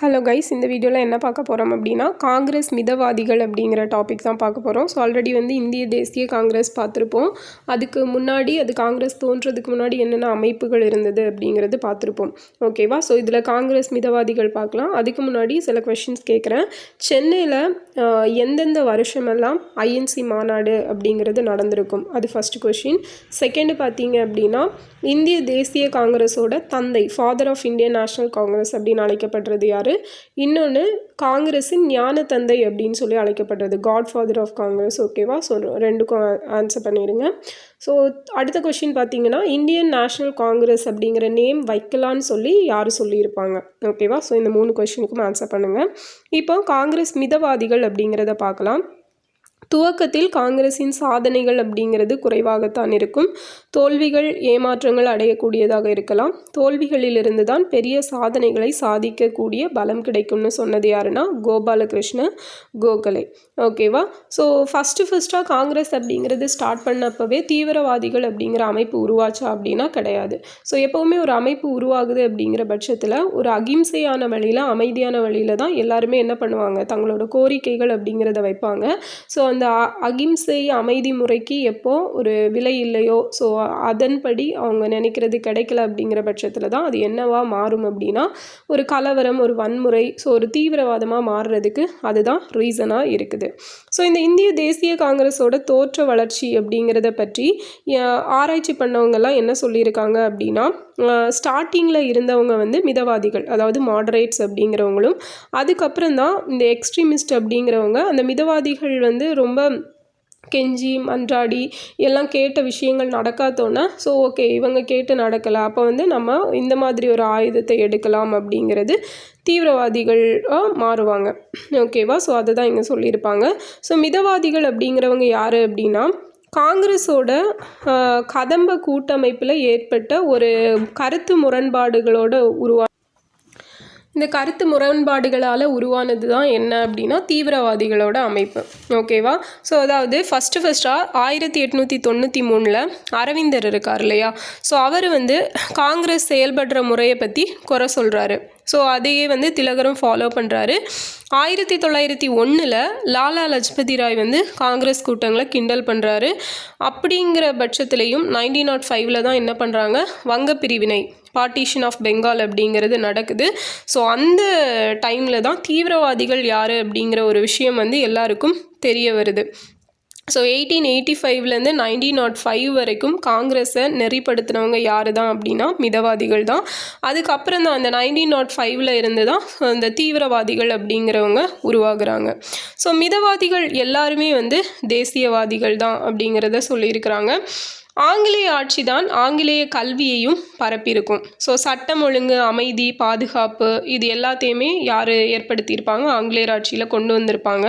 Hello guys இந்த வீடியோவில் என்ன பார்க்க போகிறோம் அப்படின்னா காங்கிரஸ் மிதவாதிகள் அப்படிங்கிற டாபிக் தான் பார்க்க போகிறோம் ஸோ ஆல்ரெடி வந்து இந்திய தேசிய காங்கிரஸ் பார்த்துருப்போம். அதுக்கு முன்னாடி அது காங்கிரஸ் தோன்றதுக்கு முன்னாடி என்னென்ன அமைப்புகள் இருந்தது அப்படிங்கிறது பார்த்துருப்போம். ஓகேவா ஸோ இதில் காங்கிரஸ் மிதவாதிகள் பார்க்கலாம். அதுக்கு முன்னாடி சில கொஷின்ஸ் கேட்குறேன் சென்னையில் எந்தெந்த வருஷமெல்லாம் ஐஎன்சி மாநாடு அப்படிங்கிறது நடந்திருக்கும்? அது ஃபஸ்ட் கொஷின் செகண்டு பார்த்தீங்க அப்படின்னா இந்திய தேசிய காங்கிரஸோட தந்தை father of Indian national congress அப்படின்னு அழைக்கப்படுறது யார்? இன்னொன்று காங்கிரஸின் ஞான தந்தை அப்படின்னு சொல்லி அழைக்கப்படுறது. காட் ஃபாதர் ஆஃப் காங்கிரஸ் ஓகேவா ஸோ ரெண்டுக்கும் ஆன்சர் பண்ணிடுங்க ஸோ அடுத்த கொஷின் பார்த்தீங்கன்னா இந்தியன் நேஷ்னல் காங்கிரஸ் அப்படிங்கிற நேம் வைக்கலான்னு சொல்லி யார் சொல்லியிருப்பாங்க? ஓகேவா ஸோ இந்த மூணு கொஷினுக்கும் ஆன்சர் பண்ணுங்கள் இப்போ காங்கிரஸ் மிதவாதிகள் அப்படிங்கிறத பார்க்கலாம். துவக்கத்தில் காங்கிரஸின் சாதனைகள் அப்படிங்கிறது குறைவாகத்தான் இருக்கும். தோல்விகள் ஏமாற்றங்கள் அடையக்கூடியதாக இருக்கலாம். தோல்விகளிலிருந்து தான் பெரிய சாதனைகளை சாதிக்கக்கூடிய பலம் கிடைக்கும்னு சொன்னது யாருன்னா கோபாலகிருஷ்ண கோகலே. ஓகேவா? ஸோ ஃபஸ்ட்டு ஃபஸ்ட்டாக காங்கிரஸ் அப்படிங்கிறது ஸ்டார்ட் பண்ணப்பவே தீவிரவாதிகள் அப்படிங்கிற அமைப்பு உருவாச்சா அப்படின்னா கிடையாது. ஸோ எப்போவுமே ஒரு அமைப்பு உருவாகுது அப்படிங்கிற பட்சத்தில் ஒரு அகிம்சையான வழியில் அமைதியான வழியில் தான் எல்லாருமே என்ன பண்ணுவாங்க? தங்களோட கோரிக்கைகள் அப்படிங்கிறத வைப்பாங்க. ஸோ அந்த அகிம்சை அமைதி முறைக்கு எப்போ ஒரு விலை இல்லையோ ஸோ அதன்படி அவங்க நினைக்கிறது கிடைக்கல அப்படிங்கிற பட்சத்தில் தான் அது என்னவா மாறும் அப்படின்னா ஒரு கலவரம் ஒரு வன்முறை ஸோ ஒரு தீவிரவாதமாக மாறுறதுக்கு அதுதான் ரீசனாக இருக்குது. ஸோ இந்த இந்திய தேசிய காங்கிரஸோட தோற்ற வளர்ச்சி அப்படிங்கிறத பற்றி ஆராய்ச்சி பண்ணவங்கெல்லாம் என்ன சொல்லியிருக்காங்க அப்படின்னா ஸ்டார்டிங்கில் இருந்தவங்க வந்து மிதவாதிகள் அதாவது மாடரேட்ஸ் அப்படிங்கிறவங்களும் அதுக்கப்புறம் தான் இந்த எக்ஸ்ட்ரீமிஸ்ட் அப்படிங்கிறவங்க அந்த மிதவாதிகள் வந்து ரொம்ப கெஞ்சி மன்றாடி எல்லாம் கேட்ட விஷயங்கள் நடக்காதோன்னா ஸோ ஓகே இவங்க கேட்டு நடக்கலை. அப்போ வந்து நம்ம இந்த மாதிரி ஒரு ஆயுதத்தை எடுக்கலாம் அப்படிங்கிறது தீவிரவாதிகள் மாறுவாங்க. ஓகேவா ஸோ அதை தான் இங்கே சொல்லியிருப்பாங்க. ஸோ மிதவாதிகள் அப்படிங்கிறவங்க யார் அப்படின்னா காங்கிரஸோட கதம்ப கூட்டமைப்பில் ஏற்பட்ட ஒரு கருத்து முரண்பாடுகளோட உருவா இந்த கருத்து முரண்பாடுகளால் உருவானது தான் என்ன அப்படின்னா தீவிரவாதிகளோட அமைப்பு. ஓகேவா ஸோ அதாவது ஃபஸ்ட்டு ஃபஸ்ட்டாக ஆயிரத்தி எட்நூற்றி தொண்ணூற்றி மூணில் அரவிந்தர் இருக்கார் இல்லையா? ஸோ அவர் வந்து காங்கிரஸ் செயல்படுற முறையை பற்றி குறை சொல்கிறாரு ஸோ அதையே வந்து திலகரும் ஃபாலோ பண்ணுறாரு ஆயிரத்தி தொள்ளாயிரத்தி ஒன்றில் லாலா லஜ்பதி ராய் வந்து காங்கிரஸ் கூட்டங்களை கிண்டல் பண்ணுறாரு அப்படிங்கிற பட்சத்துலேயும் நைன்டீன் நாட் oh ஃபைவ்ல தான் என்ன பண்ணுறாங்க வங்க பிரிவினை பார்ட்டிஷன் ஆஃப் பெங்கால் அப்படிங்கிறது நடக்குது. ஸோ அந்த டைமில் தான் தீவிரவாதிகள் யார் அப்படிங்கிற ஒரு விஷயம் வந்து எல்லாருக்கும் தெரிய வருது. ஸோ எயிட்டீன் எயிட்டி ஃபைவ்லேருந்து நைன்டீன் நாட் ஃபைவ் வரைக்கும் காங்கிரஸை நெறிப்படுத்தினவங்க யார் தான் அப்படின்னா மிதவாதிகள் தான். அதுக்கப்புறம் தான் அந்த நைன்டீன் நாட் ஃபைவ்ல இருந்து தான் அந்த தீவிரவாதிகள் அப்படிங்கிறவங்க உருவாகுறாங்க. ஸோ மிதவாதிகள் எல்லாருமே வந்து தேசியவாதிகள் தான் அப்படிங்கிறத சொல்லியிருக்கிறாங்க. ஆங்கிலேய ஆட்சி தான் ஆங்கிலேய கல்வியையும் பரப்பியிருக்கும். ஸோ சட்டம் ஒழுங்கு அமைதி பாதுகாப்பு இது எல்லாத்தையுமே யார் ஏற்படுத்தியிருப்பாங்க? ஆங்கிலேயர் ஆட்சியில் கொண்டு வந்திருப்பாங்க.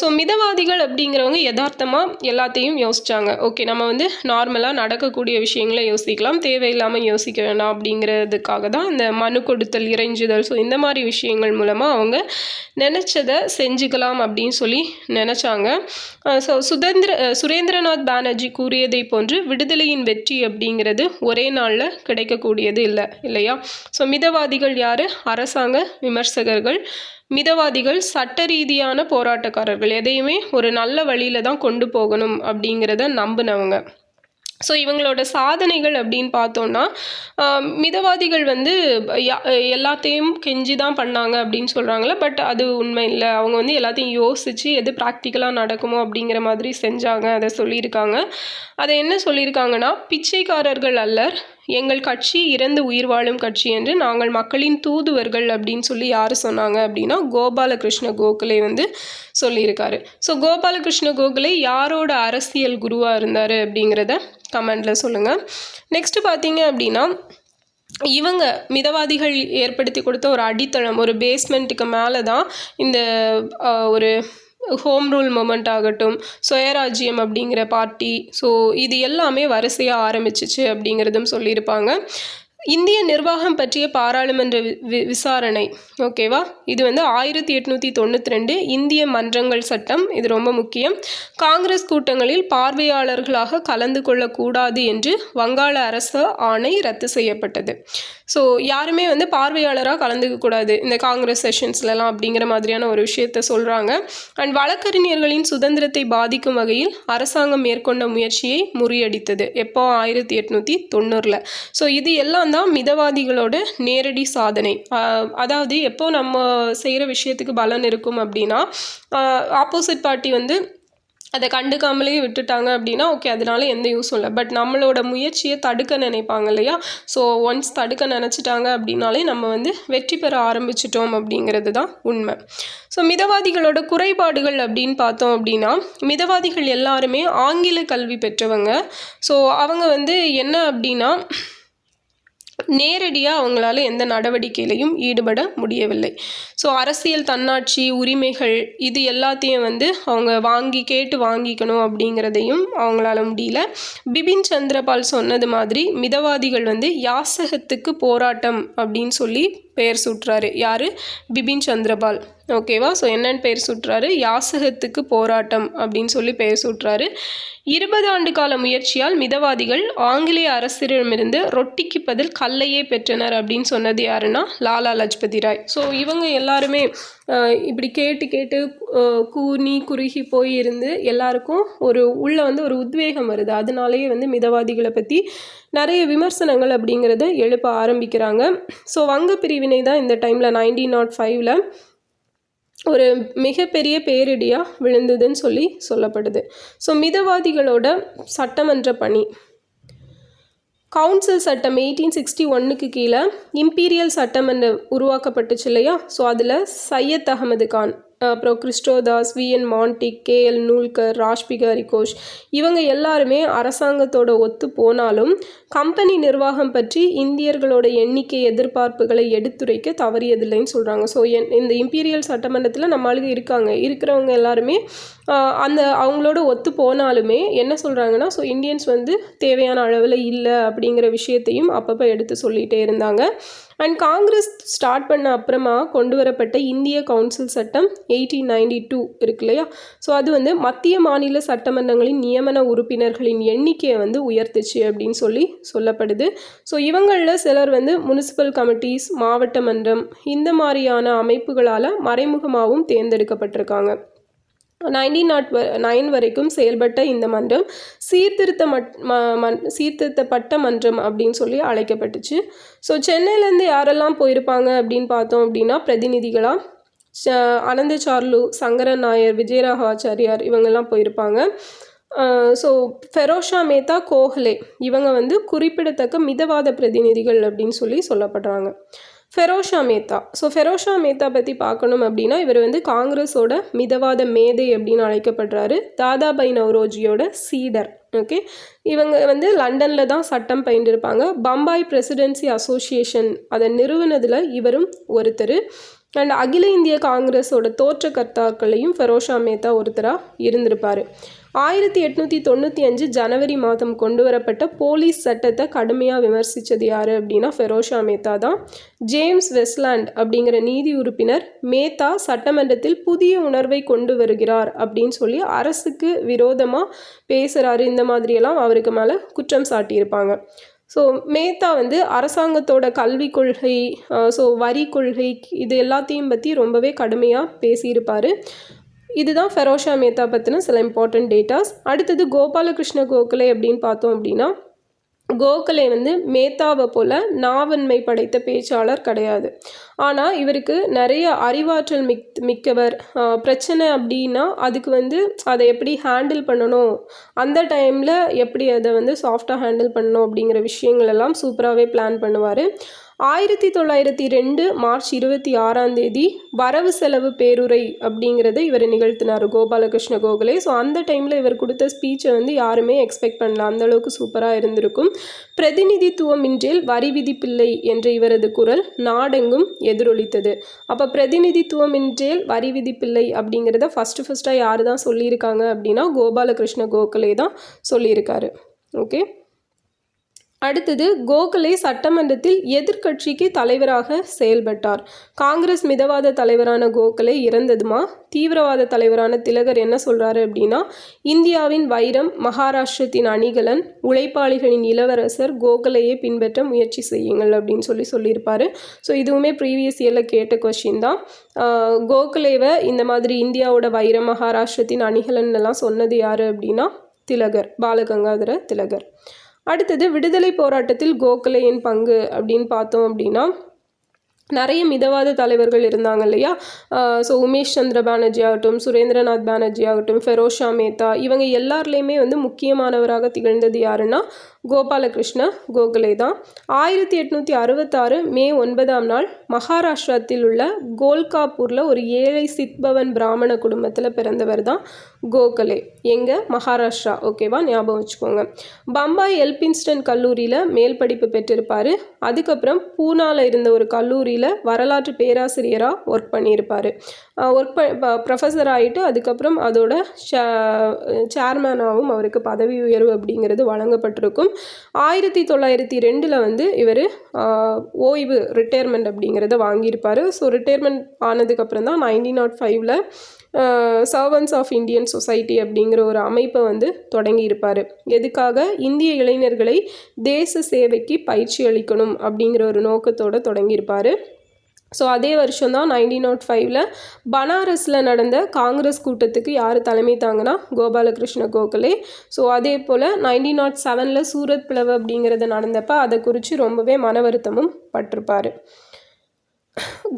ஸோ மிதவாதிகள் அப்படிங்கிறவங்க யதார்த்தமாக எல்லாத்தையும் யோசித்தாங்க ஓகே நம்ம வந்து நார்மலாக நடக்கக்கூடிய விஷயங்களை யோசிக்கலாம். தேவையில்லாமல் யோசிக்க வேண்டாம் அப்படிங்கிறதுக்காக தான் இந்த மனு கொடுத்தல் இறைஞ்சுதல் ஸோ இந்த மாதிரி விஷயங்கள் மூலமாக அவங்க நினச்சதை செஞ்சுக்கலாம் அப்படின்னு சொல்லி நினச்சாங்க. ஸோ சுதந்திர சுரேந்திரநாத் பானர்ஜி கூறியதை போன்று விடுதலையின் வெற்றி அப்படிங்கிறது ஒரே நாளில் கிடைக்கக்கூடியது இல்லை இல்லையா? ஸோ மிதவாதிகள் யார்? அரசாங்க விமர்சகர்கள். மிதவாதிகள் சட்ட ரீதியான போராட்டக்காரர்கள். எதையுமே ஒரு நல்ல வழியில் தான் கொண்டு போகணும் அப்படிங்கிறத நம்பினவங்க. ஸோ இவங்களோட சாதனைகள் அப்படின்னு பார்த்தோன்னா மிதவாதிகள் வந்து எல்லாத்தையும் கெஞ்சி தான் பண்ணாங்க அப்படின்னு சொல்கிறாங்களே பட் அது உண்மை இல்லை. அவங்க வந்து எல்லாத்தையும் யோசித்து எது ப்ராக்டிக்கலாக நடக்குமோ அப்படிங்கிற மாதிரி செஞ்சாங்க அதை சொல்லியிருக்காங்க. அதை என்ன சொல்லியிருக்காங்கன்னா பிச்சைக்காரர்கள் அல்லர் எங்கள் கட்சி இறந்து உயிர் வாழும் கட்சி என்று நாங்கள் மக்களின் தூதுவர்கள் அப்படின்னு சொல்லி யார் சொன்னாங்க அப்படின்னா கோபாலகிருஷ்ண கோகலே வந்து சொல்லியிருக்காரு. ஸோ கோபாலகிருஷ்ண கோகலே யாரோட அரசியல் குருவாக இருந்தார் அப்படிங்கிறத கமெண்டில் சொல்லுங்கள் நெக்ஸ்ட்டு பார்த்தீங்க அப்படின்னா இவங்க மிதவாதிகள் ஏற்படுத்தி கொடுத்த ஒரு அடித்தளம் ஒரு பேஸ்மெண்ட்டுக்கு மேலே தான் இந்த ஒரு ஹோம் ரூல் மூமெண்ட் ஆகட்டும் சுயராஜ்யம் அப்படிங்கிற பார்ட்டி ஸோ இது எல்லாமே வரிசையாக ஆரம்பிச்சிச்சு அப்படிங்கிறதும் சொல்லியிருப்பாங்க. இந்திய நிர்வாகம் பற்றிய பாராளுமன்ற வி வி- விசாரணை. ஓகேவா இது வந்து ஆயிரத்தி எட்நூற்றி தொண்ணூற்றி ரெண்டு இந்திய மன்றங்கள் சட்டம். இது ரொம்ப முக்கியம். காங்கிரஸ் கூட்டங்களில் பார்வையாளர்களாக கலந்து கொள்ளக்கூடாது என்று வங்காள அரசு ஆணை ரத்து செய்யப்பட்டது. ஸோ யாருமே வந்து பார்வையாளராக கலந்துக்க கூடாது இந்த காங்கிரஸ் செஷன்ஸ்லலாம் அப்படிங்கிற மாதிரியான ஒரு விஷயத்த சொல்கிறாங்க அண்ட் வழக்கறிஞர்களின் சுதந்திரத்தை பாதிக்கும் வகையில் அரசாங்கம் மேற்கொண்ட முயற்சியை முறியடித்தது. எப்போ? ஆயிரத்தி எட்நூற்றி தொண்ணூறில். ஸோ இது எல்லாம் தான் மிதவாதிகளோட நேரடி சாதனை. அதாவது எப்போ நம்ம செய்கிற விஷயத்துக்கு பலன் இருக்கும் அப்படின்னா ஆப்போசிட் பார்ட்டி வந்து அதை கண்டுக்காமலே விட்டுட்டாங்க அப்படின்னா ஓகே அதனால எந்த யூஸும் இல்லை. பட் நம்மளோட முயற்சியை தடுக்க நினைப்பாங்க இல்லையா? ஸோ ஒன்ஸ் தடுக்க நினச்சிட்டாங்க அப்படின்னாலே நம்ம வந்து வெற்றி பெற ஆரம்பிச்சிட்டோம் அப்படிங்கிறது தான் உண்மை. ஸோ மிதவாதிகளோட குறைபாடுகள் அப்படின்னு பார்த்தோம் அப்படின்னா மிதவாதிகள் எல்லாருமே ஆங்கில கல்வி பெற்றவங்க. ஸோ அவங்க வந்து என்ன அப்படின்னா நேரடியாக அவங்களால எந்த நடவடிக்கையிலையும் ஈடுபட முடியவில்லை. ஸோ அரசியல் தன்னாட்சி உரிமைகள் இது எல்லாத்தையும் வந்து அவங்க வாங்கி கேட்டு வாங்கிக்கணும் அப்படிங்கிறதையும் அவங்களால முடியல. பிபின் சந்திரபால் சொன்னது மாதிரி மிதவாதிகள் வந்து யாசகத்துக்கு போராட்டம் அப்படின்னு சொல்லி பெயர் சூட்டுறாரு. யார்? பிபின் சந்திரபால். ஓகேவா ஸோ என்னன்னு பெயர் சூட்டுறாரு? யாசகத்துக்கு போராட்டம் அப்படின்னு சொல்லி பெயர் சூட்டுறாரு. இருபது ஆண்டு கால முயற்சியால் மிதவாதிகள் ஆங்கிலேய அரசிடமிருந்து ரொட்டிக்கு பதில் கல்லையே பெற்றனர் அப்படின்னு சொன்னது யாருன்னா? லாலா லஜ்பதி ராய். ஸோ இவங்க எல்லாருமே இப்படி கேட்டு கேட்டு கூனி குறுகி போய் இருந்து எல்லாருக்கும் ஒரு உள்ள வந்து ஒரு உத்வேகம் வருது. அதனாலேயே வந்து மிதவாதிகளை பற்றி நிறைய விமர்சனங்கள் அப்படிங்கிறத எழுப்ப ஆரம்பிக்கிறாங்க. ஸோ வங்க பிரிவினை தான் இந்த டைமில் நைன்டீன் நாட் ஃபைவ்ல ஒரு மிகப்பெரிய பேரிடியாக விழுந்ததுன்னு சொல்லி சொல்லப்படுது. ஸோ மிதவாதிகளோட சட்டமன்ற பணி கவுன்சில் சட்டம் எயிட்டீன் சிக்ஸ்டி ஒன்னுக்கு கீழே இம்பீரியல் சட்டம் என்று உருவாக்கப்பட்டுச்சு இல்லையா? ஸோ அதில் சையத் அகமது கான் அப்புறம் Kristodas V N Mandlik K L Nulkar Rashbehari Ghosh. இவங்க எல்லாருமே அரசாங்கத்தோட ஒத்து போனாலும் கம்பெனி நிர்வாகம் பற்றி இந்தியர்களோட எண்ணிக்கை எதிர்பார்ப்புகளை எடுத்துரைக்க தவறியதில்லைன்னு சொல்கிறாங்க ஸோ என் இந்த இம்பீரியல் சட்டமன்றத்தில் நம்ம ஆளுங்க இருக்காங்க. இருக்கிறவங்க எல்லாருமே அந்த அவங்களோட ஒத்து போனாலுமே என்ன சொல்கிறாங்கன்னா ஸோ இந்தியன்ஸ் வந்து தேவையான அளவில் இல்லை அப்படிங்கிற விஷயத்தையும் அப்பப்போ எடுத்து சொல்லிகிட்டே இருந்தாங்க. அண்ட் காங்கிரஸ் ஸ்டார்ட் பண்ண அப்புறமா கொண்டு வரப்பட்ட இந்திய கவுன்சில் சட்டம் எயிட்டீன் நைன்டி டூ இருக்கு இல்லையா? ஸோ அது வந்து மத்திய மாநில சட்டமன்றங்களின் நியமன உறுப்பினர்களின் எண்ணிக்கையை வந்து உயர்த்துச்சு அப்படின்னு சொல்லி சொல்லப்படுது. ஸோ இவங்களில் சிலர் வந்து முனிசிபல் கமிட்டிஸ் மாவட்ட மன்றம் இந்த மாதிரியான அமைப்புகளால் மறைமுகமாகவும் தேர்ந்தெடுக்கப்பட்டிருக்காங்க. நைன்டீன் நாட் நைன் வரைக்கும் செயல்பட்ட இந்த மன்றம் சீர்திருத்த மட் ம- மன் சீர்திருத்தப்பட்ட மன்றம் அப்படின்னு சொல்லி அழைக்கப்பட்டுச்சு. ஸோ சென்னையிலேருந்து யாரெல்லாம் போயிருப்பாங்க அப்படின்னு பார்த்தோம் அப்படின்னா பிரதிநிதிகளாக ச- அனந்த சார்லு சங்கரன் நாயர் விஜயராகாச்சாரியார் இவங்கெல்லாம் போயிருப்பாங்க. ஸோ ஃபெரோஷா மேத்தா கோஹ்லே இவங்க வந்து குறிப்பிடத்தக்க மிதவாத பிரதிநிதிகள் அப்படின்னு சொல்லி சொல்லப்படுறாங்க. ஃபெரோஷா மேத்தா. ஸோ ஃபெரோஷா மேத்தா பற்றி பார்க்கணும் அப்படின்னா இவர் வந்து காங்கிரஸோட மிதவாத மேதை அப்படின்னு அழைக்கப்படுறாரு. தாதாபாய் நவ்ரோஜியோட சீடர். ஓகே இவங்க வந்து லண்டனில் தான் சட்டம் பயின்றிருப்பாங்க. பம்பாய் பிரசிடென்சி அசோசியேஷன் அதை நிறுவனதில் இவரும் ஒருத்தர். அண்ட் அகில இந்திய காங்கிரஸோட தோற்றக்கர்த்தாக்களையும் ஃபெரோஷா மேத்தா ஒருத்தராக இருந்திருப்பார். ஆயிரத்தி எட்நூற்றி தொண்ணூற்றி அஞ்சு ஜனவரி மாதம் கொண்டு வரப்பட்ட போலீஸ் சட்டத்தை கடுமையாக விமர்சித்தது யார் அப்படின்னா ஃபெரோஷா மேத்தா தான். ஜேம்ஸ் வெஸ்லாண்ட் அப்படிங்கிற நீதி உறுப்பினர் மேத்தா சட்டமன்றத்தில் புதிய உணர்வை கொண்டு வருகிறார் அப்படின்னு சொல்லி அரசுக்கு விரோதமாக பேசுகிறாரு இந்த மாதிரியெல்லாம் அவருக்கு மேலே குற்றம் சாட்டியிருப்பாங்க. ஸோ மேத்தா வந்து அரசாங்கத்தோட கல்விக் கொள்கை ஸோ வரி கொள்கை இது எல்லாத்தையும் பற்றி ரொம்பவே கடுமையாக பேசியிருப்பார். இதுதான் ஃபெரோஷா மேத்தா பற்றின சில இம்பார்ட்டன்ட் டேட்டாஸ் அடுத்தது கோபாலகிருஷ்ண கோகலே அப்படின்னு பார்த்தோம் அப்படின்னா கோகலே வந்து மேத்தாவை போல நாவன்மை படைத்த பேச்சாளர் கிடையாது. ஆனால் இவருக்கு நிறைய அறிவாற்றல் மிக் மிக்கவர். பிரச்சனை அப்படின்னா அதுக்கு வந்து அதை எப்படி ஹேண்டில் பண்ணணும்? அந்த டைமில் எப்படி அதை வந்து சாஃப்டாக ஹேண்டில் பண்ணணும் அப்படிங்கிற விஷயங்கள் எல்லாம் சூப்பராகவே பிளான் பண்ணுவார். ஆயிரத்தி தொள்ளாயிரத்தி ரெண்டு மார்ச் இருபத்தி ஆறாம் தேதி வரவு செலவு பேருரை அப்படிங்கிறத இவர் நிகழ்த்தினார் கோபாலகிருஷ்ண கோகலே. ஸோ அந்த டைமில் இவர் கொடுத்த ஸ்பீச்சை வந்து யாருமே எக்ஸ்பெக்ட் பண்ணல. அந்த அளவுக்கு சூப்பராக இருந்திருக்கும். பிரதிநிதித்துவம் இன்றில் வரி விதிப்பில்லை என்ற இவரது குரல் நாடெங்கும் எதிரொலித்தது. அப்போ பிரதிநிதித்துவம் இன்றேல் வரி விதிப்பில்லை அப்படிங்கிறத ஃபஸ்ட்டு ஃபஸ்ட்டாக யார் தான் சொல்லியிருக்காங்க அப்படின்னா கோபாலகிருஷ்ண கோகலே தான் சொல்லியிருக்காரு. ஓகே அடுத்தது கோகலே சட்டமன்றத்தில் எதிர்க்கட்சிக்கு தலைவராக செயல்பட்டார். காங்கிரஸ் மிதவாத தலைவரான கோகலே இறந்ததுமா? தீவிரவாத தலைவரான திலகர் என்ன சொல்கிறாரு அப்படின்னா இந்தியாவின் வைரம் மகாராஷ்டிரத்தின் அணிகலன் உழைப்பாளிகளின் இளவரசர் கோகலையை பின்பற்ற முயற்சி செய்யுங்கள் அப்படின்னு சொல்லி சொல்லியிருப்பார். ஸோ இதுவுமே ப்ரீவியஸ் இயரில் கேட்ட கொஷின் தான். கோகலேவை இந்த மாதிரி இந்தியாவோட வைரம் மகாராஷ்டிரத்தின் அணிகலன் எல்லாம் சொன்னது யார் அப்படின்னா திலகர் பாலகங்காதர திலகர். அடுத்தது விடுதலை போராட்டத்தில் கோகலேயின் பங்கு அப்படின்னு பார்த்தோம் அப்படின்னா நிறைய மிதவாத தலைவர்கள் இருந்தாங்க இல்லையா? ஸோ உமேஷ் சந்திர பானர்ஜி ஆகட்டும் சுரேந்திரநாத் பானர்ஜி ஆகட்டும் ஃபெரோஷா மேத்தா இவங்க எல்லாருலேயுமே வந்து முக்கியமானவராக திகழ்ந்தது யாருன்னா கோபாலகிருஷ்ண கோகலே தான். ஆயிரத்தி எட்நூற்றி அறுபத்தாறு மே ஒன்பதாம் நாள் மகாராஷ்டிராத்தில் உள்ள கோல்காப்பூரில் ஒரு ஏழை சித்பவன் பிராமண குடும்பத்தில் பிறந்தவர் தான் கோகலே. எங்கே? மகாராஷ்டிரா. ஓகேவா? ஞாபகம் வச்சுக்கோங்க. பம்பாய் எல்பின்ஸ்டன் கல்லூரியில் மேல் படிப்பு பெற்றிருப்பார். அதுக்கப்புறம் பூனாவில் இருந்த ஒரு கல்லூரியில் வரலாற்று பேராசிரியராக ஒர்க் பண்ணியிருப்பார். ஒர்க் ப ப்ரொஃபஸர் ஆகிட்டு அதுக்கப்புறம் அதோட சேர்மேனாகவும் அவருக்கு பதவி உயர்வு அப்படிங்கிறது வழங்கப்பட்டிருக்கும். ஆயிரத்தி தொள்ளாயிரத்தி ரெண்டில் வந்து இவர் ஓய்வு ரிட்டையர்மெண்ட் அப்படிங்கிறத வாங்கியிருப்பார். ஸோ ரிட்டையர்மெண்ட் ஆனதுக்கப்புறம் தான் நைன்டீன் நாட் ஃபைவ்ல சர்வன்ஸ் ஆஃப் இந்தியன் சொசைட்டி அப்படிங்கிற ஒரு அமைப்பை வந்து தொடங்கியிருப்பார். எதுக்காக? இந்திய இளைஞர்களை தேச சேவைக்கு பயிற்சி அளிக்கணும் அப்படிங்கிற ஒரு நோக்கத்தோடு தொடங்கியிருப்பார். ஸோ அதே வருஷம் தான் நைன்டீன் நாட் oh ஃபைவ்ல பனாரஸில் நடந்த காங்கிரஸ் கூட்டத்துக்கு யார் தலைமை தாங்கன்னா கோபாலகிருஷ்ண கோகலே. ஸோ அதே போல் நைன்டீன் நாட் செவனில் சூரத் பிளவு அப்படிங்கிறது நடந்தப்போ அதை குறித்து ரொம்பவே மன வருத்தமும் பட்டிருப்பார்.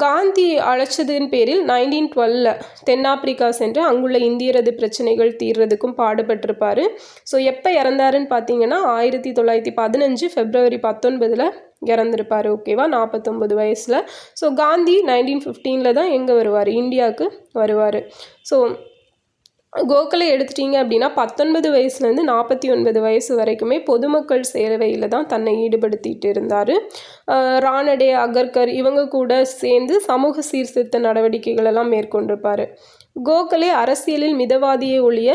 காந்தி அழைச்சதின் பேரில் நைன்டீன் டுவெல்ல தென்னாப்பிரிக்கா சென்று அங்குள்ள இந்தியரது பிரச்சனைகள் தீர்றதுக்கும் பாடுபட்டிருப்பார். ஸோ எப்போ இறந்தாருன்னு பார்த்தீங்கன்னா ஆயிரத்தி தொள்ளாயிரத்தி பதினஞ்சு ஃபெப்ரவரி பத்தொன்பதில் இறந்துருப்பார் ஓகேவா? நாற்பத்தொம்பது வயசில். ஸோ காந்தி நைன்டீன் ஃபிஃப்டீனில் தான் எங்கே வருவார்? இந்தியாவுக்கு வருவார். ஸோ கோகலை எடுத்துட்டீங்க அப்படின்னா பத்தொன்பது வயசுலேருந்து நாற்பத்தி ஒன்பது வயசு வரைக்குமே பொதுமக்கள் சேவையில் தான் தன்னை ஈடுபடுத்திட்டு இருந்தார். ராணடே அகர்கர் இவங்க கூட சேர்ந்து சமூக சீர்திருத்த நடவடிக்கைகள் எல்லாம் மேற்கொண்டிருப்பார். கோகலே அரசியலில் மிதவாதியை ஒழிய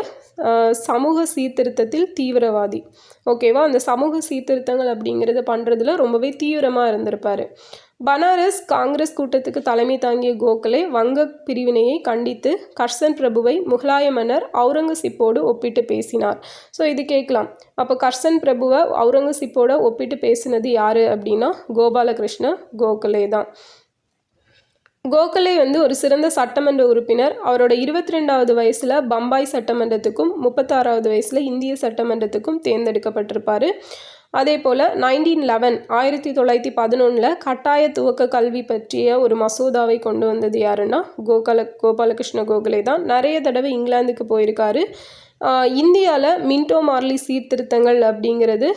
சமூக சீர்திருத்தத்தில் தீவிரவாதி. ஓகேவா? அந்த சமூக சீர்திருத்தங்கள் அப்படிங்கிறத பண்ணுறதுல ரொம்பவே தீவிரமாக இருந்திருப்பார். பனாரஸ் காங்கிரஸ் கூட்டத்துக்கு தலைமை தாங்கிய கோகலே வங்க பிரிவினையை கண்டித்து கர்சன் பிரபுவை முகலாய மன்னர் அவுரங்கசீப்போடு ஒப்பிட்டு பேசினார். ஸோ இது கேட்கலாம். அப்போ கர்சன் பிரபுவை அவுரங்கசீப்போட ஒப்பிட்டு பேசினது யார் அப்படின்னா கோபாலகிருஷ்ண கோகலே தான். கோகலே வந்து ஒரு சிறந்த சட்டமன்ற உறுப்பினர். அவரோட இருபத்தி ரெண்டாவது வயசில் பம்பாய் சட்டமன்றத்துக்கும் முப்பத்தாறாவது வயசில் இந்திய சட்டமன்றத்துக்கும் தேர்ந்தெடுக்கப்பட்டிருப்பார். அதே போல் நைன்டீன் லெவன் ஆயிரத்தி தொள்ளாயிரத்தி பதினொன்றில் கட்டாய துவக்க கல்வி பற்றிய ஒரு மசோதாவை கொண்டு வந்தது யாருன்னா கோபால கோபாலகிருஷ்ண கோகலே தான். நிறைய தடவை இங்கிலாந்துக்கு போயிருக்காரு. இந்தியாவில் மின்டோ மார்லி சீர்திருத்தங்கள் அப்படிங்கிறது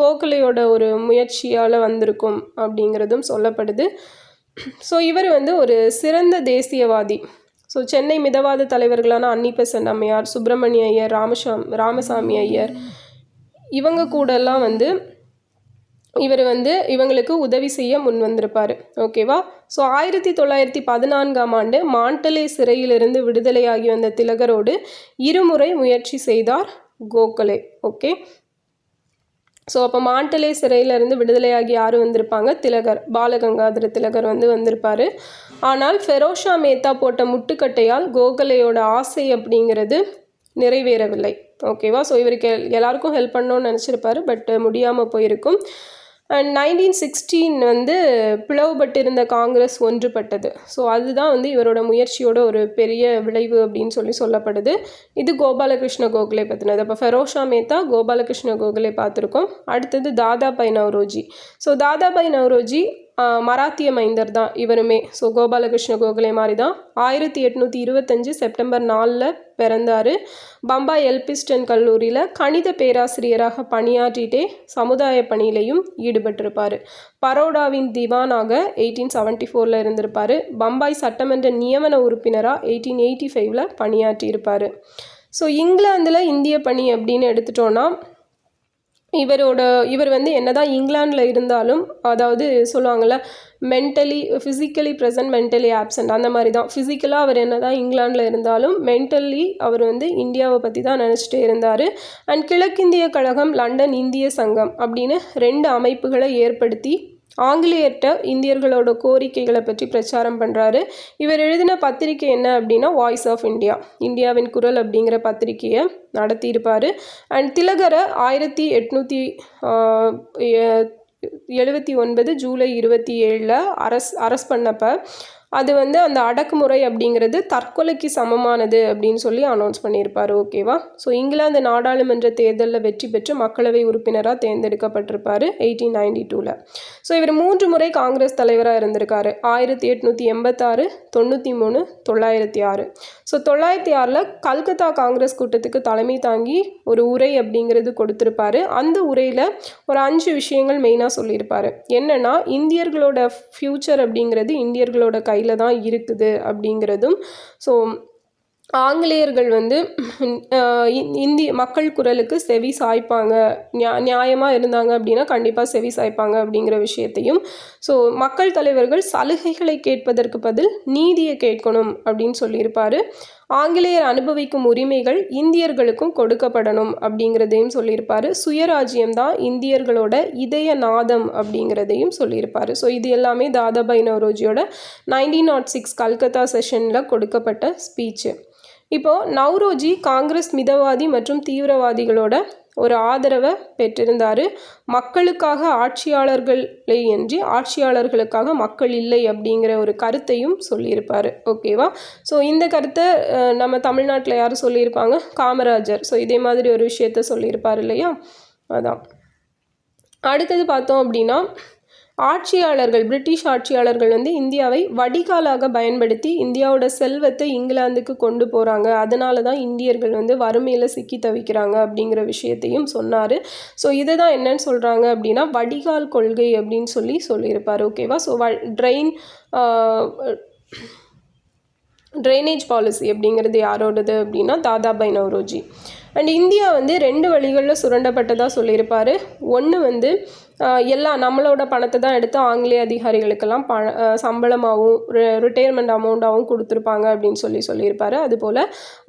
கோகலையோட ஒரு முயற்சியால் வந்திருக்கும் அப்படிங்கிறதும் சொல்லப்படுது. ஸோ இவர் வந்து ஒரு சிறந்த தேசியவாதி. ஸோ சென்னை மிதவாத தலைவர்களான அன்னிபெசன் அம்மையார் சுப்பிரமணிய ஐயர் ராமசாம் ராமசாமி ஐயர் இவங்க கூடலாம் வந்து இவர் வந்து இவங்களுக்கு உதவி செய்ய முன் வந்திருப்பார். ஓகேவா ஸோ ஆயிரத்தி தொள்ளாயிரத்தி பதினான்காம் ஆண்டு மாண்டலே சிறையிலிருந்து விடுதலையாகி வந்த திலகரோடு இருமுறை முயற்சி செய்தார் கோகலே. ஓகே ஸோ அப்போ மாண்டலே சிறையிலிருந்து விடுதலையாகி யார் வந்திருப்பாங்க? திலகர். பாலகங்காதர திலகர் வந்து வந்திருப்பார். ஆனால் ஃபெரோஷா மேத்தா போட்ட முட்டுக்கட்டையால் கோகலையோட ஆசை அப்படிங்கிறது நிறைவேறவில்லை. ஓகேவா ஸோ இவருக்கு எல்- எல்லாருக்கும் ஹெல்ப் பண்ணணும்னு நினச்சிருப்பாரு பட் முடியாமல் போயிருக்கும். அண்ட் நைன்டீன் சிக்ஸ்டீன் வந்து பிளவுபட்டிருந்த காங்கிரஸ் ஒன்றுபட்டது. ஸோ அதுதான் வந்து இவரோட முயற்சியோட ஒரு பெரிய விளைவு அப்படின்னு சொல்லி சொல்லப்படுது. இது கோபாலகிருஷ்ண கோகலே பற்றினது அப்போ ஃபெரோஷா மேத்தா கோபாலகிருஷ்ண கோகலே பார்த்துருக்கோம். அடுத்தது தாதாபாய் நவ்ரோஜி. ஸோ தாதாபாய் நவ்ரோஜி மராத்திய மைந்தர் தான் இவருமே. ஸோ கோபாலகிருஷ்ண கோகலே மாதிரி தான் ஆயிரத்தி எட்நூற்றி இருபத்தஞ்சு செப்டம்பர் நாலில் பிறந்தார். பம்பாய் எல்பிஸ்டன் கல்லூரியில் கணித பேராசிரியராக பணியாற்றிட்டே சமுதாய பணியிலையும் ஈடுபட்டிருப்பார். பரோடாவின் திவானாக எயிட்டீன் செவன்ட்டி ஃபோரில் இருந்திருப்பார். பம்பாய் சட்டமன்ற நியமன உறுப்பினராக எயிட்டீன் எயிட்டி ஃபைவ்ல பணியாற்றியிருப்பார். ஸோ இங்கிலாந்தில் இந்திய பணி அப்படின்னு எடுத்துட்டோன்னா இவரோட இவர் வந்து என்னதான் இங்கிலாந்தில் இருந்தாலும் அதாவது சொல்லுவாங்கள்ல mentally physically present mentally absent அந்த மாதிரி தான் ஃபிசிக்கலாக அவர் என்ன தான் இங்கிலாந்தில் இருந்தாலும் மென்டலி அவர் வந்து இந்தியாவை பற்றி தான் நினச்சிட்டே இருந்தார். அண்ட் கிழக்கிந்திய கழகம் லண்டன் இந்திய சங்கம் அப்படின்னு ரெண்டு அமைப்புகளை ஏற்படுத்தி ஆங்கிலேயர்கிட்ட இந்தியர்களோட கோரிக்கைகளை பற்றி பிரச்சாரம் பண்ணுறாரு இவர் எழுதின பத்திரிக்கை என்ன அப்படின்னா வாய்ஸ் ஆஃப் இந்தியா இந்தியாவின் குரல் அப்படிங்கிற பத்திரிக்கையை நடத்தியிருப்பார். அண்ட் திலகரை ஆயிரத்தி எட்நூற்றி எழுபத்தி ஒன்பது ஜூலை இருபத்தி ஏழில் அரஸ் அரஸ்ட் பண்ணப்போ அது வந்து அந்த அடக்குமுறை அப்படிங்கிறது தற்கொலைக்கு சமமானது அப்படின்னு சொல்லி அனௌன்ஸ் பண்ணியிருப்பார் ஓகேவா ஸோ இங்கிலாந்து நாடாளுமன்ற தேர்தலில் வெற்றி பெற்று மக்களவை உறுப்பினராக தேர்ந்தெடுக்கப்பட்டிருப்பார் எயிட்டீன் நைன்டி டூவில் ஸோ இவர் மூன்று முறை காங்கிரஸ் தலைவராக இருந்திருக்காரு. ஆயிரத்தி எட்நூற்றி எண்பத்தாறு தொண்ணூற்றி மூணு தொள்ளாயிரத்தி ஆறு. ஸோ தொள்ளாயிரத்தி ஆறில் கல்கத்தா காங்கிரஸ் கூட்டத்துக்கு தலைமை தாங்கி ஒரு உரை அப்படிங்கிறது கொடுத்துருப்பாரு. அந்த உரையில் ஒரு அஞ்சு விஷயங்கள் மெயினாக சொல்லியிருப்பார். என்னென்னா இந்தியர்களோட ஃப்யூச்சர் அப்படிங்கிறது இந்தியர்களோட கையில் தான் இருக்குது அப்படிங்கிறதும். ஸோ ஆங்கிலேயர்கள் வந்து இந்திய மக்கள் குரலுக்கு செவி சாய்ப்பாங்க. நியா நியாயமாக இருந்தாங்க அப்படின்னா கண்டிப்பாக செவி சாய்ப்பாங்க அப்படிங்கிற விஷயத்தையும் ஸோ மக்கள் தலைவர்கள் சலுகைகளை கேட்பதற்கு பதில் நீதியை கேட்கணும் அப்படின்னு சொல்லியிருப்பார். ஆங்கிலேயர் அனுபவிக்கும் உரிமைகள் இந்தியர்களுக்கும் கொடுக்கப்படணும் அப்படிங்கிறதையும் சொல்லியிருப்பார். சுயராஜ்யம் தான் இந்தியர்களோட இதய நாதம் அப்படிங்கிறதையும் சொல்லியிருப்பார். ஸோ இது எல்லாமே தாதாபாய் நவரோஜியோட nineteen nought oh six Calcutta செஷனில் கொடுக்கப்பட்ட ஸ்பீச்சு இப்போது நவ்ரோஜி காங்கிரஸ் மிதவாதி மற்றும் தீவிரவாதிகளோட ஒரு ஆதரவை பெற்றிருந்தார். மக்களுக்காக ஆட்சியாளர்களை என்று ஆட்சியாளர்களுக்காக மக்கள் இல்லை அப்படிங்கிற ஒரு கருத்தையும் சொல்லியிருப்பார். ஓகேவா ஸோ இந்த கருத்தை நம்ம தமிழ்நாட்டில் யார் சொல்லியிருப்பாங்க? காமராஜர். ஸோ இதே மாதிரி ஒரு விஷயத்த சொல்லியிருப்பார் இல்லையா? அதான். அடுத்தது பார்த்தோம் அப்படின்னா ஆட்சியாளர்கள் பிரிட்டிஷ் ஆட்சியாளர்கள் வந்து இந்தியாவை வடிகாலாக பயன்படுத்தி இந்தியாவோட செல்வத்தை இங்கிலாந்துக்கு கொண்டு போகிறாங்க அதனால தான் இந்தியர்கள் வந்து வறுமையில் சிக்கி தவிக்கிறாங்க அப்படிங்கிற விஷயத்தையும் சொன்னார். ஸோ இதை தான் என்னன்னு சொல்கிறாங்க அப்படின்னா வடிகால் கொள்கை அப்படின்னு சொல்லி சொல்லியிருப்பார். ஓகேவா ஸோ வ ட்ரெயின் ட்ரைனேஜ் பாலிசி அப்படிங்கிறது யாரோடது அப்படின்னா தாதாபாய் நவ்ரோஜி. அண்ட் இந்தியா வந்து ரெண்டு வழிகளில் சுரண்டப்பட்டதாக சொல்லியிருப்பார். ஒன்று வந்து எல்லாம் நம்மளோட பணத்தை தான் எடுத்து ஆங்கிலேய அதிகாரிகளுக்கெல்லாம் பண சம்பளமாகவும் ரிட்டையர்மெண்ட் அமௌண்ட்டாகவும் கொடுத்துருப்பாங்க அப்படின்னு சொல்லி சொல்லியிருப்பார். அதுபோல்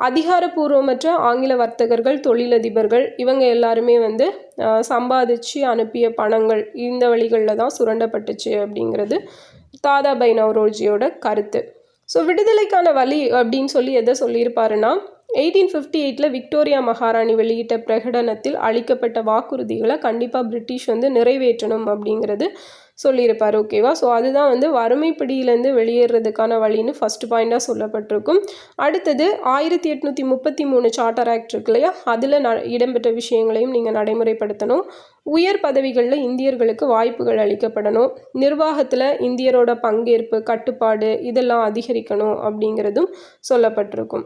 அதிகாரப்பூர்வமற்ற ஆங்கில வர்த்தகர்கள் தொழிலதிபர்கள் இவங்க எல்லாருமே வந்து சம்பாதிச்சு அனுப்பிய பணங்கள் இந்த வழிகளில் தான் சுரண்டப்பட்டுச்சு அப்படிங்கிறது தாதாபாய் நவரோஜியோட கருத்து. ஸோ விடுதலைக்கான வழி அப்படின்னு சொல்லி எதை சொல்லியிருப்பாருன்னா எயிட்டீன் ஃபிஃப்டி எயிட்டில் விக்டோரியா மகாராணி வெளியிட்ட பிரகடனத்தில் அளிக்கப்பட்ட வாக்குறுதிகளை கண்டிப்பாக பிரிட்டிஷ் வந்து நிறைவேற்றணும் அப்படிங்கிறது சொல்லியிருப்பார் ஓகேவா? ஸோ அதுதான் வந்து வறுமை பிடியிலேருந்து வெளியேறதுக்கான வழின்னு ஃபஸ்ட் பாயிண்ட்டாக சொல்லப்பட்டிருக்கும். அடுத்தது ஆயிரத்தி எட்நூற்றி முப்பத்தி மூணு சார்ட்டர் ஆக்ட் இருக்கு இல்லையா? அதில் ந இடம்பெற்ற விஷயங்களையும் நீங்கள் நடைமுறைப்படுத்தணும். உயர் பதவிகளில் இந்தியர்களுக்கு வாய்ப்புகள் அளிக்கப்படணும். நிர்வாகத்தில் இந்தியரோட பங்கேற்பு கட்டுப்பாடு இதெல்லாம் அதிகரிக்கணும் அப்படிங்கிறதும் சொல்லப்பட்டிருக்கும்.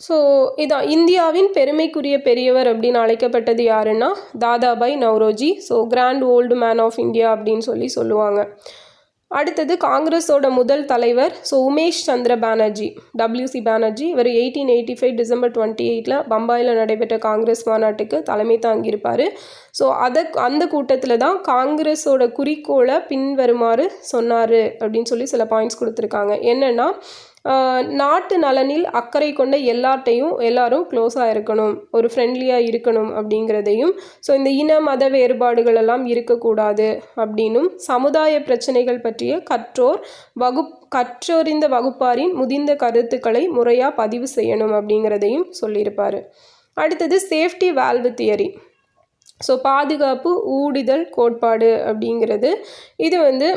ஸோ இதான் இந்தியாவின் பெருமைக்குரிய பெரியவர் அப்படின்னு அழைக்கப்பட்டது யாருன்னா Dadabhai Naoroji. So grand old man of India அப்படின்னு சொல்லி சொல்லுவாங்க. அடுத்தது காங்கிரஸோட முதல் தலைவர் so Umesh Chandra Banerjee W C Banerjee. இவர் eighteen eighty five December twenty எயிட்டில் பம்பாயில் நடைபெற்ற காங்கிரஸ் மாநாட்டுக்கு தலைமை தாங்கியிருப்பார். ஸோ அதை அந்த கூட்டத்தில் தான் காங்கிரஸோட குறிக்கோளை பின்வருமாறு சொன்னார் அப்படின்னு சொல்லி சில பாயிண்ட்ஸ் கொடுத்துருக்காங்க. என்னென்னா நாட்டு நலனில் அக்கறை கொண்ட எல்லாட்டையும் எல்லாரும் க்ளோஸாக இருக்கணும் ஒரு ஃப்ரெண்ட்லியாக இருக்கணும் அப்படிங்கிறதையும் ஸோ இந்த இன மத வேறுபாடுகள் எல்லாம் இருக்கக்கூடாது அப்படின்னும் சமுதாய பிரச்சனைகள் பற்றிய கற்றோர் வகுப் கற்றறிந்த வகுப்பாரின் முதிர்ந்த கருத்துக்களை முறையாக பதிவு செய்யணும் அப்படிங்கிறதையும் சொல்லியிருப்பார். அடுத்தது சேஃப்டி வால்வு தியரி ஸோ பாதுகாப்பு ஊடிதல் கோட்பாடு அப்படிங்கிறது இது வந்து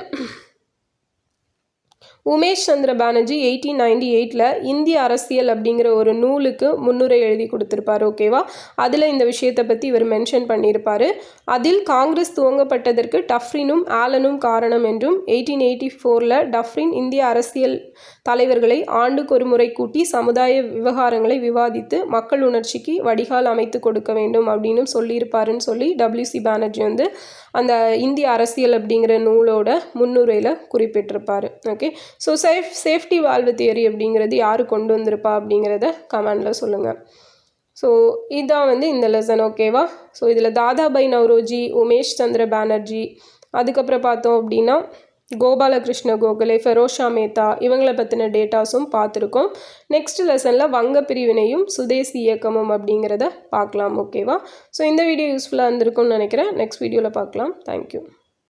உமேஷ் சந்திர பானர்ஜி எயிட்டீன் நைன்டி எயிட்டில் இந்திய அரசியல் அப்படிங்கிற ஒரு நூலுக்கு முன்னுரை எழுதி கொடுத்துருப்பார் ஓகேவா? அதில் இந்த விஷயத்தை பற்றி இவர் மென்ஷன் பண்ணியிருப்பார். அதில் காங்கிரஸ் துவங்கப்பட்டதற்கு டஃப்ரினும் ஆலனும் காரணம் என்றும் எயிட்டீன் எயிட்டி ஃபோரில் டஃப்ரின் இந்திய அரசியல் தலைவர்களை ஆண்டுக்கு ஒரு முறை கூட்டி சமுதாய விவகாரங்களை விவாதித்து மக்கள் உணர்ச்சிக்கு வடிகால் அமைத்து கொடுக்க வேண்டும் அப்படின்னு சொல்லியிருப்பாருன்னு சொல்லி டபிள்யூசி பானர்ஜி வந்து அந்த இந்திய அரசியல் அப்படிங்கிற நூலோட முன்னுரையில் குறிப்பிட்டிருப்பார். Okay so safe safety valve theory அப்படிங்கிறது யார் கொண்டு வந்திருப்பா அப்படிங்கிறத கமெண்டில் சொல்லுங்கள் ஸோ இதுதான் வந்து இந்த லெசன் ஓகேவா ஸோ இதில் தாதாபாய் நவ்ரோஜி உமேஷ் சந்திர பானர்ஜி அதுக்கப்புறம் பார்த்தோம் அப்படின்னா கோபாலகிருஷ்ண கோகலே ஃபெரோஷா மேத்தா இவங்களை பற்றின டேட்டாஸும் பார்த்துருக்கோம். நெக்ஸ்ட் லெசனில் வங்க பிரிவினையும் சுதேசி இயக்கமும் அப்படிங்கிறத பார்க்கலாம் ஓகேவா ஸோ இந்த வீடியோ யூஸ்ஃபுல்லாக இருந்திருக்கும்னு நினைக்கிறேன். நெக்ஸ்ட் வீடியோவில் பார்க்கலாம். தேங்க்யூ